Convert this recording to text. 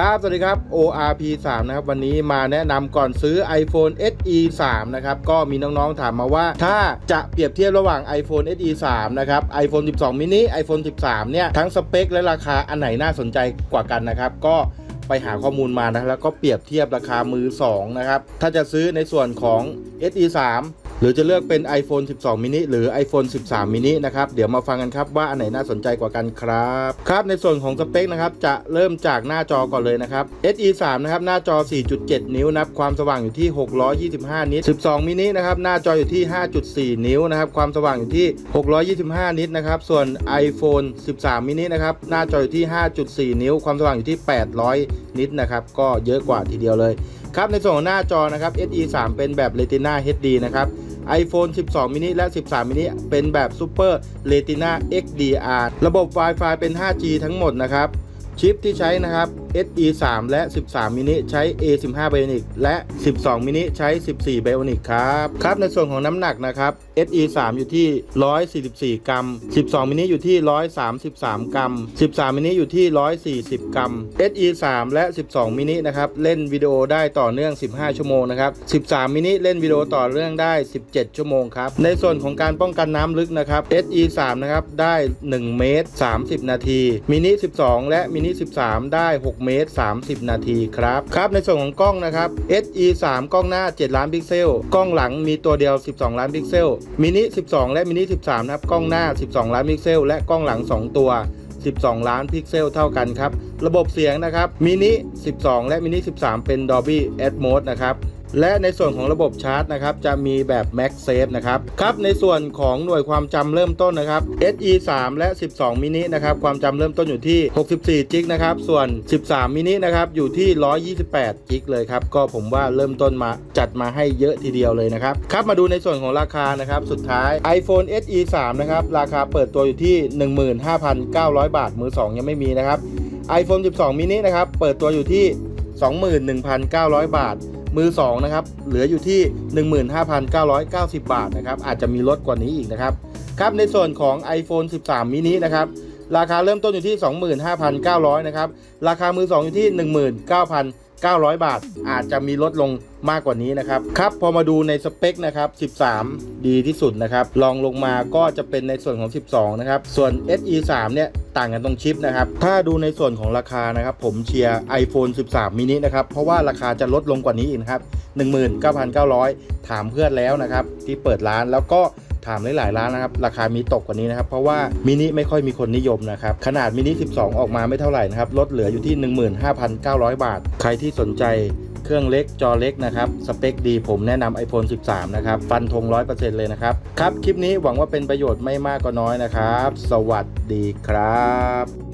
ครับสวัสดีครับ ORP 3นะครับวันนี้มาแนะนำก่อนซื้อ iPhone SE 3นะครับก็มีน้องๆถามมาว่าถ้าจะเปรียบเทียบระหว่าง iPhone SE 3นะครับ iPhone 12 mini iPhone 13 เนี่ย ทั้งสเปคและราคาอันไหนน่าสนใจกว่ากันนะครับ ก็ไปหาข้อมูลมานะแล้วก็เปรียบเทียบราคามือ 2 นะครับ ถ้าจะซื้อในส่วนของ SE 3 หรือจะเลือกเป็น iPhone 12 mini หรือ iPhone 13 mini นะครับ เดี๋ยวมาฟังกันครับว่าอันไหนน่าสนใจกว่ากันครับ ครับ ในส่วนของสเปคนะครับ จะเริ่มจากหน้าจอก่อนเลยนะครับ SE 3นะครับ หน้าจอ 4.7 นิ้วนะครับ ความสว่างอยู่ที่ 625 นิต 12มินินะครับ หน้าจออยู่ที่ 5.4 นิ้วนะครับ ความสว่างอยู่ที่ 625 นิตนะครับ ส่วน iPhone 13มินินะครับ หน้าจออยู่ที่ 5.4 นิ้ว ความสว่างอยู่ที่ 800 นิตนะครับ ก็เยอะกว่าทีเดียวเลย ครับ ในส่วนของหน้าจอนะครับ SE 3เป็นแบบ Retina HD นะครับ iPhone 12 mini และ 13 mini เป็นแบบ Super Retina XDR ระบบ Wi-Fi เป็น 5G ทั้งหมดนะครับ ชิปที่ใช้นะครับ SE 3และ 13 mini ใช้ A15 Bionic และ 12 mini ใช้ 14 Bionic ครับ ครับ ในส่วนของน้ำหนักนะครับ SE 3อยู่ที่ 144 กรัม 12 mini อยู่ที่ 133 กรัม 13 mini อยู่ที่ 140 กรัม SE 3และ 12 mini นะครับ เล่นวิดีโอได้ต่อเนื่อง 15 ชั่วโมงนะครับ 13 mini เล่นวิดีโอต่อเนื่องได้ 17 ชั่วโมงครับ ในส่วนของการป้องกันน้ำลึกนะครับ SE 3นะครับ ได้ 1 เมตร 30 นาที มินิ 12 และมินิ 13 ได้ 6เมตร 30 นาทีครับ ครับ ในส่วนของกล้องนะครับ SE 3กล้องหน้า 7 ล้านพิกเซล กล้องหลังมีตัวเดียว 12 ล้านพิกเซล มินิ 12 และมินิ 13 นะครับ กล้องหน้า 12 ล้านพิกเซล และกล้องหลัง 2 ตัว 12 ล้านพิกเซลเท่ากันครับ ระบบเสียงนะครับ มินิ 12 และมินิ 13 เป็น Dolby Atmos นะครับ และในส่วนของระบบชาร์จนะครับจะมีแบบ MagSafe นะครับครับในส่วนของหน่วยความจำเริ่มต้นนะครับ SE 3 และ 12 มินินะครับความจำเริ่มต้นอยู่ที่ 64จิกนะครับส่วน 13 มินินะครับอยู่ที่ 128จิกเลยครับก็ผมว่าเริ่มต้นมาจัดมาให้เยอะทีเดียวเลยนะครับครับมาดูในส่วนของราคานะครับสุดท้าย iPhone SE 3 นะครับราคาเปิดตัวอยู่ที่ 15,900 บาท มือ 2 ยังไม่มีนะครับ iPhone 12มินินะครับเปิดตัวอยู่ที่ 21,900 บาท มือ2นะครับเหลืออยู่ที่ 15,990 บาทนะครับอาจจะมีลดกว่านี้อีกนะครับครับในส่วนของ iPhone 13มินินะครับราคาเริ่มต้นอยู่ที่ 25,900นะครับราคามือ2อยู่ที่ 900 บาท อาจจะมีลดลงมากกว่านี้นะครับ ครับ พอมาดูในสเปคนะครับ 13 ดีที่สุดนะครับลองลงมาก็จะเป็นในส่วนของ 12 นะครับ ส่วน SE 3เนี่ยต่างกันตรงชิปนะครับ ถ้าดูในส่วนของราคานะครับ ผมเชียร์ iPhone 13 mini นะครับ เพราะว่าราคาจะลดลงกว่านี้อีกนครับ 19,900 ถามเพื่อนแล้วนะครับ ที่เปิดร้านแล้วก็ ถามหลายๆร้านนะครับราคามีตกกว่านี้นะครับเพราะว่ามินิไม่ค่อยมีคนนิยมนะครับขนาดมินิ 12 ออกมาไม่เท่าไหร่นะครับลดเหลืออยู่ที่ 15,900 บาท ใครที่สนใจเครื่องเล็กจอเล็กนะครับ สเปคดีผมแนะนำ iPhone 13 นะครับ ฟันธง 100%เลยนะครับ ครับ คลิปนี้หวังว่าเป็นประโยชน์ไม่มากก็น้อยนะครับ สวัสดีครับ